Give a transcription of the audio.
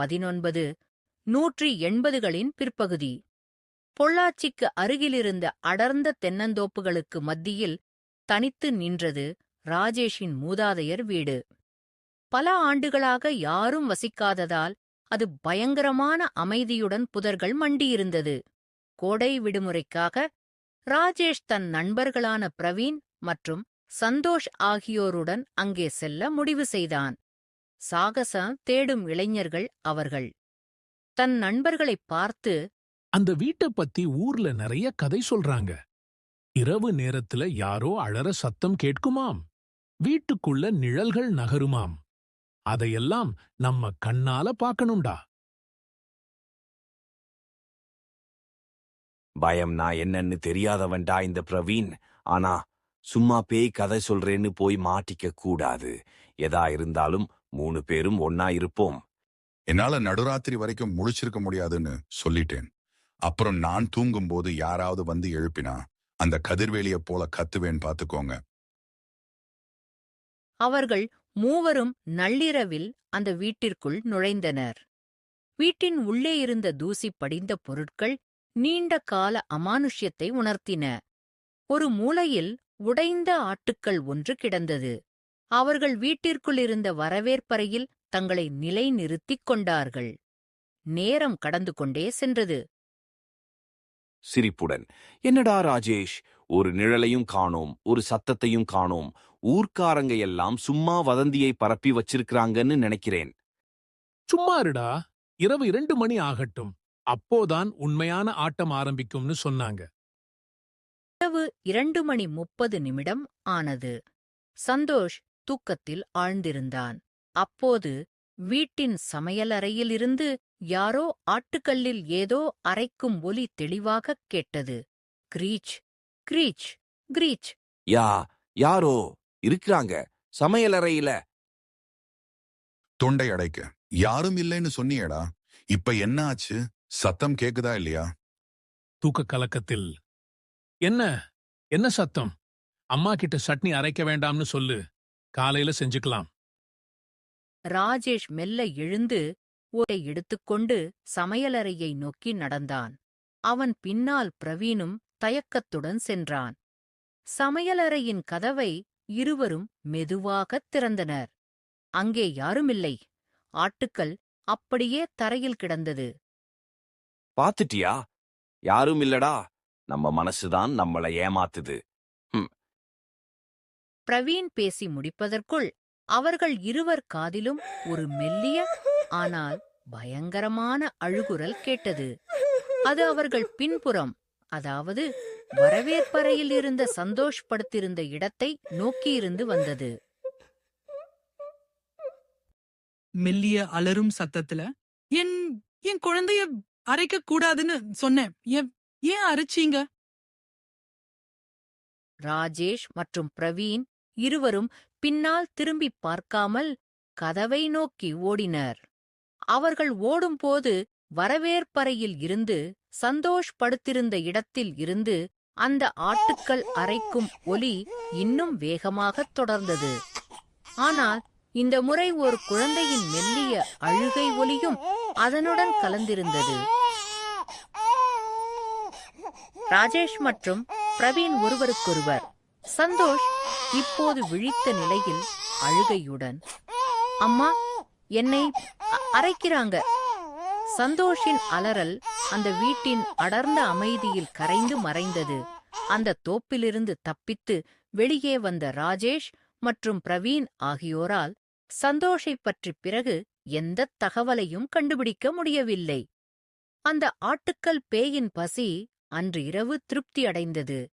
பதினொன்பது நூற்றி எண்பதுகளின் பிற்பகுதி. பொள்ளாச்சிக்கு அருகிலிருந்த அடர்ந்த தென்னந்தோப்புகளுக்கு மத்தியில் தனித்து நின்றது ராஜேஷின் மூதாதையர் வீடு. பல ஆண்டுகளாக யாரும் வசிக்காததால் அது பயங்கரமான அமைதியுடன் புதர்கள் மண்டியிருந்தது. கோடை விடுமுறைக்காக ராஜேஷ் தன் நண்பர்களான பிரவீன் மற்றும் சந்தோஷ் ஆகியோருடன் அங்கே செல்ல முடிவு செய்தான். சாகசம் தேடும் இளைஞர்கள் அவர்கள். தன் நண்பர்களைப் பார்த்து அந்த வீட்டை பத்தி ஊர்ல நிறைய கதை சொல்றாங்க. இரவு நேரத்துல யாரோ அழற சத்தம் கேட்குமாம். வீட்டுக்குள்ள நிழல்கள் நகருமாம். அதையெல்லாம் நம்ம கண்ணால பார்க்கணும்டா. பயம்னா என்னன்னு தெரியாதவன்டா இந்த பிரவீன். ஆனா சும்மா பேய் கதை சொல்றேன்னு போய் மாட்டிக்க கூடாது. எதா இருந்தாலும் மூணு பேரும் ஒன்னா இருப்போம். என்னால நடுராத்திரி வரைக்கும் முழிச்சிருக்க முடியாதுன்னு சொல்லிட்டேன். அப்புறம் நான் தூங்கும்போது யாராவது வந்து எழுப்பினா அந்த கதிர்வேலிய போல கத்துவேன் பாத்துக்கோங்க. அவர்கள் மூவரும் நள்ளிரவில் அந்த வீட்டிற்குள் நுழைந்தனர். வீட்டின் உள்ளே இருந்த தூசி படிந்த பொருட்கள் நீண்ட கால அமானுஷ்யத்தை உணர்த்தின. ஒரு மூலையில் உடைந்த ஆட்டுக்கள் ஒன்று கிடந்தது. அவர்கள் வீட்டிற்குள் இருந்த வரவேற்பறையில் தங்களை நிலைநிறுத்திக் கொண்டார்கள். நேரம் கடந்து கொண்டே சென்றது. சிரிப்புடன் என்னடா ராஜேஷ் ஒரு நிழலையும் காணோம் ஒரு சத்தத்தையும் காணோம் ஊர்க்காரங்க எல்லாம் சும்மா வதந்தியை பரப்பி வச்சிருக்கிறாங்கன்னு நினைக்கிறேன். சும்மா இருடா இரவு இரண்டு மணி ஆகட்டும் அப்போதான் உண்மையான ஆட்டம் ஆரம்பிக்கும்னு சொன்னாங்க. இரவு இரண்டு மணி முப்பது நிமிடம் ஆனது. சந்தோஷ் தூக்கத்தில் ஆழ்ந்திருந்தான். அப்போது வீட்டின் சமையலறையிலிருந்து யாரோ ஆட்டுக்கல்லில் ஏதோ அரைக்கும் ஒலி தெளிவாகக் கேட்டது. கிரீச் கிரீச் கிரீச். யா யாரோ? இருக்கிறாங்க. சமையலறையில. தொண்டை அடைக்க. யாரும் இல்லைன்னு சொன்னியேடா. இப்ப என்ன ஆச்சு? சத்தம் கேக்குதா இல்லையா? தூக்க கலக்கத்தில். என்ன? என்ன சத்தம்? அம்மா கிட்ட சட்னி அரைக்க வேண்டாம்னு சொல்லு. காலையில செஞ்சுக்கலாம். ராஜேஷ் மெல்ல எழுந்து ஓட்டை எடுத்துக்கொண்டு சமையலறையை நோக்கி நடந்தான். அவன் பின்னால் பிரவீனும் தயக்கத்துடன் சென்றான். சமையலறையின் கதவை இருவரும் மெதுவாகத் திறந்தனர். அங்கே யாருமில்லை. ஆட்டுக்கள் அப்படியே தரையில் கிடந்தது. பாத்துட்டியா யாரும் இல்லடா நம்ம மனசுதான் நம்மள ஏமாத்துது. பிரவீன் பேசி முடிப்பதற்குள் அவர்கள் இருவர் காதிலும் ஒரு மெல்லிய ஆனால் பயங்கரமான அழுகுரல் கேட்டது. அது அவர்கள் பின்புறம் அதாவது வரவேற்பறையில் இருந்த சந்தோஷ் படுத்திருந்த இடத்தை நோக்கியிருந்து வந்தது. மெல்லிய அலறும் சத்தத்துல என் என் குழந்தைய அரைக்க கூடாதுன்னு சொன்னேன். ஏன் அரைச்சீங்க? ராஜேஷ் மற்றும் பிரவீன் இருவரும் பின்னால் திரும்பிப் பார்க்காமல் கதவை நோக்கி ஓடினர். அவர்கள் ஓடும்போது வரவேற்பறையில் இருந்து சந்தோஷ் படுத்திருந்த இடத்தில் இருந்து அந்த ஆட்டுக்கள் அரைக்கும் ஒலி இன்னும் வேகமாகத் தொடர்ந்தது. ஆனால் இந்த முறை ஒரு குழந்தையின் மெல்லிய அழுகை ஒலியும் அதனுடன் கலந்திருந்தது. ராஜேஷ் மற்றும் பிரவீன் ஒருவருக்கொருவர் சந்தோஷ் இப்போது விழித்த நிலையில் அழுகையுடன் அம்மா என்னை அரைக்கிறாங்க சந்தோஷின் அலறல் அந்த வீட்டின் அடர்ந்த அமைதியில் கரைந்து மறைந்தது. அந்த தோப்பிலிருந்து தப்பித்து வெளியே வந்த ராஜேஷ் மற்றும் பிரவீன் ஆகியோரால் சந்தோஷைப் பற்றி பிறகு எந்தத் தகவலையும் கண்டுபிடிக்க முடியவில்லை. அந்த ஆட்டுக்கல் பேயின் பசி அன்று இரவு திருப்தியடைந்தது